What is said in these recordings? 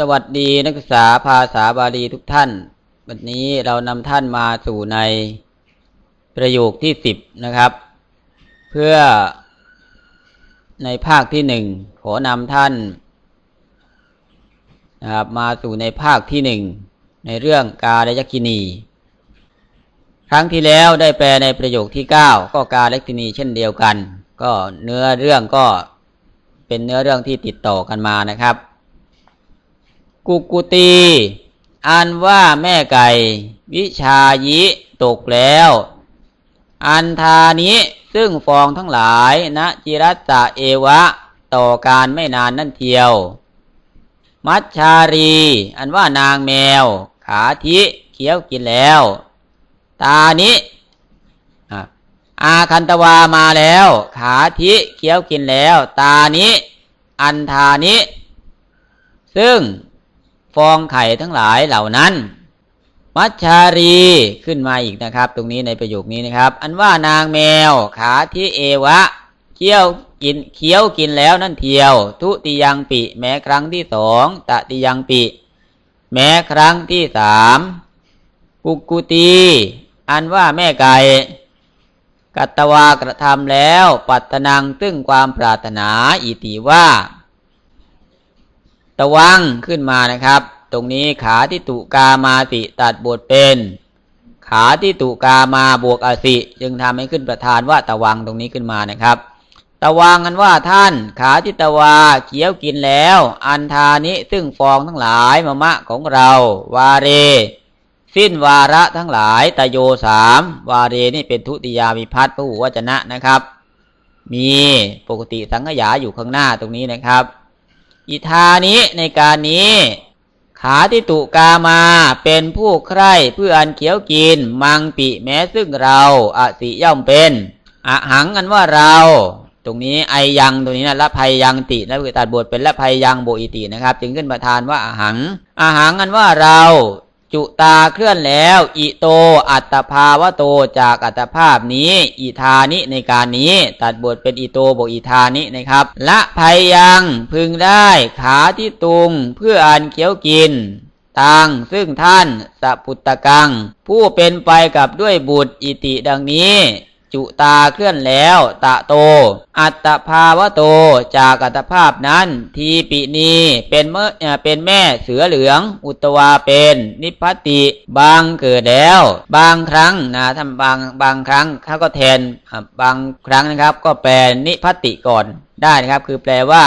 สวัสดีนักศึกษาภาษาบาลีทุกท่าน วันนี้เรานำท่านมาสู่ในประโยคที่สิบนะครับ เพื่อในภาคที่หนึ่งขอนำท่านนะครับมาสู่ในภาคที่หนึ่งในเรื่องกาลยกินี ครั้งที่แล้วได้แปลในประโยคที่เก้าก็กาลยกินีเช่นเดียวกัน ก็เนื้อเรื่องก็เป็นเนื้อเรื่องที่ติดต่อกันมานะครับ กุกุตีอันว่าแม่ไก่ วิชายิตกแล้ว อันธานิซึ่งฟองทั้งหลายนะจิรัตะเอวะ ต่อการไม่นานนั่นเทียว มัชชารี อันว่านางแมว ขาทิเคี้ยวกินแล้ว ตานิอะอาคันตวามาแล้ว ขาทิเคี้ยวกินแล้ว ตานิอันธานิซึ่ง ฟองไข่ทั้งหลายเหล่านั้น มัชชารีขึ้นมาอีกนะครับ ตรงนี้ในประโยคนี้นะครับ อันว่านางแมวขาที่เอวะเคี้ยวกินเคี้ยวกินแล้วนั่นเทียว ทุติยังปิ แม้ครั้งที่สองตติยังปิ แม้ครั้งที่สามกุกุตีอันว่าแม่ไก่กัตตวากระทำแล้ว ปัตนังซึ่งความปรารถนาอิติว่า ตะวังขึ้นมานะครับ ตรงนี้ขาที่ตุกามาสิตัดบทเป็น ขาที่ตุกามาบวกอสิจึงทำให้ขึ้นประธานว่าตะวังตรงนี้ขึ้นมานะครับ ตะวังกันว่าท่านขาทิตวาเขียวกินแล้ว อันทานิซึ่งฟองทั้งหลายมะมะของเรา วาเร สิ้นวาระทั้งหลายตโยสามวาเรนี่เป็นทุติยามิพัฒน์พหูวจนะนะครับ มีปกติสังขยาอยู่ข้างหน้าตรงนี้นะครับ อิทานิในการนี้ ขาที่ตุกามาเป็นผู้ใคร่เพื่ออันเขียวกิน มังปิแม้ซึ่งเราอสิย่อมเป็นอะหังอันว่าเรา ตรงนี้ไอยังตรงนี้นะละภัยยังตินะคือตัดบทเป็นละภัยยังโบอิตินะครับ จึงขึ้นประธานว่าอหังอหังอันว่าเรา จุตาเคลื่อนแล้วอิโตอัตภาวะโตจากอัตภาพนี้อิทานิในการนี้ ตัดบทเป็นอิโตบวกอิทานินะครับ ละภัยยังพึงได้ขาที่ตุงเพื่ออันเขี้ยวกินตังซึ่งท่านสัพุตตกัง ผู้เป็นไปกับด้วยบุตรอิติดังนี้ จุตาเคลื่อนแล้ว ตะโต อัตภาวะโต จากอัตภาพนั้น ทีปินีเป็นเมื่อเป็นแม่เสือเหลือง อุตวาเป็น นิพพติบางเกิดแล้ว บางครั้งนะท่านบางบางครั้งเขาก็แทนบางครั้งนะครับ ก็แปลนิพพติก่อนได้นะครับ คือแปลว่า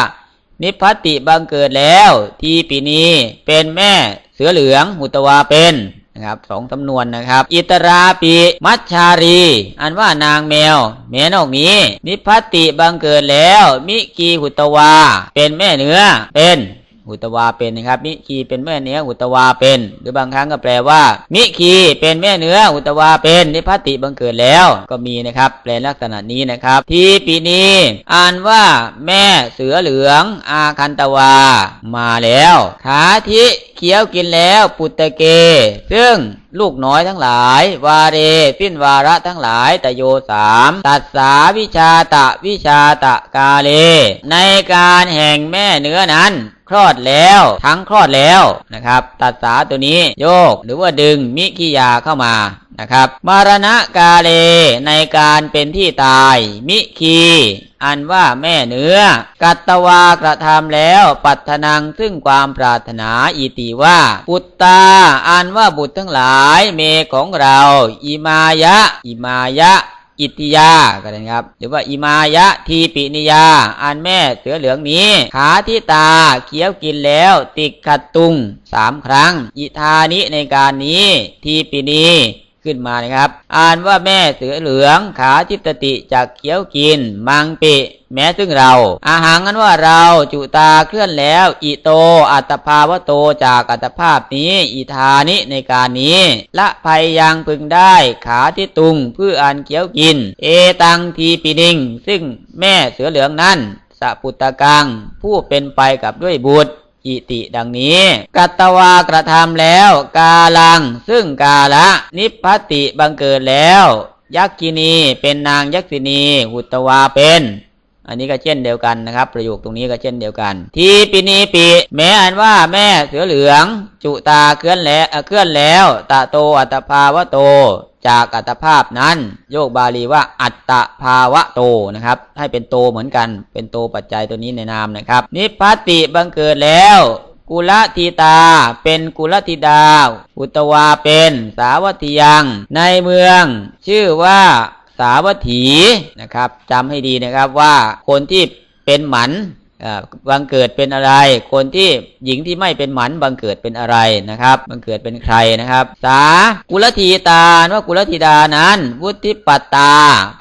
นิพพติบังเกิดแล้ว ทีปีนีเป็นแม่เสือเหลือง อุตวาเป็น นะครับสองสำนวนนะครับ อิตราปีมัชชารี อันว่านางแมว แม่นอกนี้ นิพพติบังเกิดแล้ว มิกีหุตวา เป็นแม่เนื้อ เป็นหุตวาเป็นนะครับ มิคีเป็นแม่เนื้อหุตวาเป็น หรือบางครั้งก็แปลว่า มิคีเป็นแม่เนื้อหุตวาเป็นนิพพติบังเกิดแล้ว ก็มีนะครับ แปลลักษณะนี้นะครับ ทีปีนี้อ่านว่า แม่เสือเหลือง อาคันตวา มาแล้วขาทิ เคี้ยวกินแล้วปุตตะเก ซึ่งลูกน้อยทั้งหลาย วาเรสิ้นวาระทั้งหลายตโยสามตัดสาวิชาตะวิชาตะกาเล ในการแห่งแม่เนื้อนั้นคลอดแล้วทั้งคลอดแล้วนะครับ ตัดสาตัวนี้โยกหรือว่าดึงมิกิยาเข้ามา นะครับ มารณะกาเลในการเป็นที่ตาย มิคี อันว่าแม่เนื้อ กัตตวากระทำแล้วปัตนังซึ่งความปรารถนาอิติว่า ปุตตา อันว่าบุตรทั้งหลายเมของเรา อิมายะ อิมายะอิติยาก็ได้ครับ หรือว่าอิมายะทีปินิยา อันแม่เสือเหลืองนี้ ขาที่ตาเคี้ยวกินแล้ว ติกขัดตุงสามครั้ง อิทานิในการนี้ ทีปินี ขึ้นมานะครับ อ่านว่าแม่เสือเหลืองขาทิตติจากเคี้ยวกิน มังปิ แม้ซึ่งเรา อาหารนั้นว่าเราจุตาเคลื่อนแล้วอิโต อัตภาวะโตจากอัตภาพนี้อิทานิในการนี้ ละภัยยังพึงได้ขาที่ตุงเพื่ออันเคี้ยวกิน เอตังทีปินิง ซึ่งแม่เสือเหลืองนั้นสปุตตะกังผู้เป็นไปกับด้วยบุตร อิติดังนี้ กัตวากระทำแล้ว กาลัง ซึ่งกาละ นิพพติบังเกิดแล้ว ยักษินีเป็นนางยักษินี หุตวาเป็น อันนี้ก็เช่นเดียวกันนะครับ ประโยคตรงนี้ก็เช่นเดียวกัน ทีปินีปิแม้อันว่าแม่เสือเหลือง จุตาเคลื่อนแล้วเคลื่อนแล้วตะโตอัตภาวะโต จากอัตภาพนั้น โยกบาลีว่าอัตตภาวะโตนะครับ ให้เป็นโตเหมือนกันเป็นโตปัจจัยตัวนี้ในนามนะครับ นิพพติบังเกิดแล้วกุลธิตา เป็นกุลธิดาอุตวาเป็นสาวัตยัง ในเมือง ชื่อว่า สาวัตถีนะครับจำให้ดีนะครับว่าคนที่เป็นหมัน บังเกิดเป็นอะไร คนที่หญิงที่ไม่เป็นหมันบังเกิดเป็นอะไรนะครับ บังเกิดเป็นใครนะครับ สากุลธีตาว่ากุลธิดานั้น วุฒิปัตตา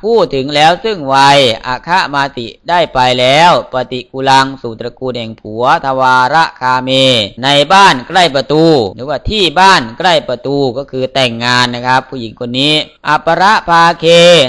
พูดถึงแล้วซึ่งวัยอาคะมาติได้ไปแล้ว ปฏิกุลังสู่ตระกูลแห่งผัวทวาระคาเม ในบ้านใกล้ประตู หรือว่าที่บ้านใกล้ประตูก็คือแต่งงานนะครับ ผู้หญิงคนนี้อปรภาเค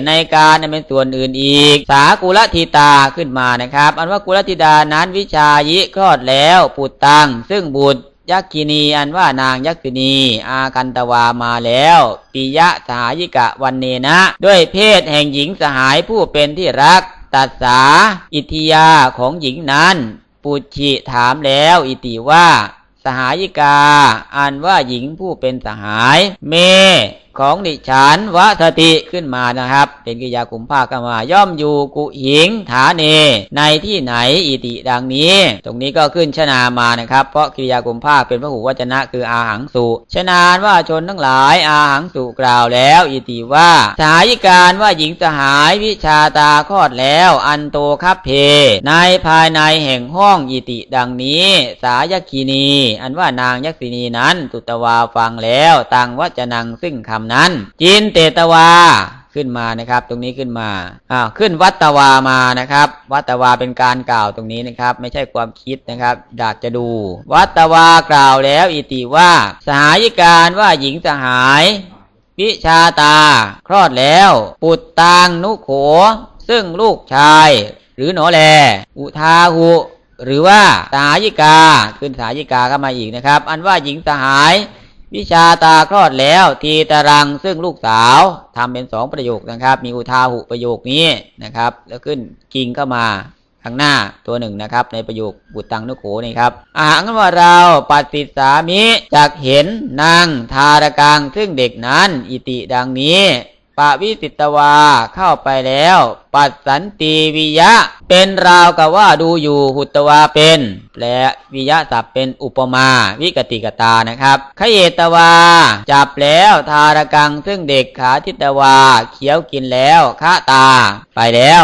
ในการเป็นส่วนอื่นอีก สากุลธิตาขึ้นมานะครับ อันว่ากุลธิดานั้นวิชายิคลอดแล้วปุตตัง ซึ่งบุตรยักษินีอันว่านางยักษินี อาคันตวามาแล้วปิยะสหายิกะวันเนนะ ด้วยเพศแห่งหญิงสหายผู้เป็นที่รัก ตัดสา อิทิยาของหญิงนั้น ปุชิถามแล้วอิติว่า สหายิกา อันว่าหญิงผู้เป็นสหาย เม ของดิฉันวะสติขึ้นมานะครับ เป็นกิยากุมภาคมาย่อมอยู่กุหิงฐาเน ในที่ไหนอิติดังนี้ ตรงนี้ก็ขึ้นชนามานะครับ เพราะกิยากุมภาคเป็นพระหูวจนะคืออาหังสุชนานว่าชนทั้งหลายอาหังสุกล่าวแล้ว อิติว่าสหายิการว่าหญิงสหายวิชาตาคลอดแล้ว อันโตคับเพ ในภายในแห่งห้องอิติดังนี้ สายคีนี อันว่านางยักษินีนั้นตุตวาฟังแล้วตังวัจนังซึ่งคำนั้น จินเตตวาขึ้นมานะครับ ตรงนี้ขึ้นมาอ้าวขึ้นวัตตวามานะครับ วัตตวาเป็นการกล่าวตรงนี้นะครับ ไม่ใช่ความคิดนะครับอยากจะดู วัตตวากล่าวแล้วอิติว่า สหายิการว่าหญิงสหาย วิชาตา คลอดแล้ว ปุตตังนุโข ซึ่งลูกชาย หรือหนอแล อุทาหุหรือว่าสหายิกาขึ้นสหายิกาเข้ามาอีกนะครับ อันว่าหญิงสหาย วิชาตาคลอดแล้ว ทีตารังซึ่งลูกสาวทำเป็นสองประโยคนะครับ มีอุทาหุประโยคนี้นะครับ แล้วขึ้นกิงเข้ามาข้างหน้าตัวหนึ่งนะครับ ในประโยคบุตตังนุโขนี่ครับอาหารว่าเราปฏิสามิจากเห็นนางทารกังซึ่งเด็กนั้น อิติดังนี้ ปวิสิตวาเข้าไปแล้ว ปัดสันติวิยะ เป็นราวกับว่าดูอยู่หุตวาเป็นและวิยะศัพท์เป็นอุปมาวิกติกตานะครับขเยตวา จับแล้วทารกังซึ่งเด็กขาทิตวา เขียวกินแล้วฆาตา ไปแล้ว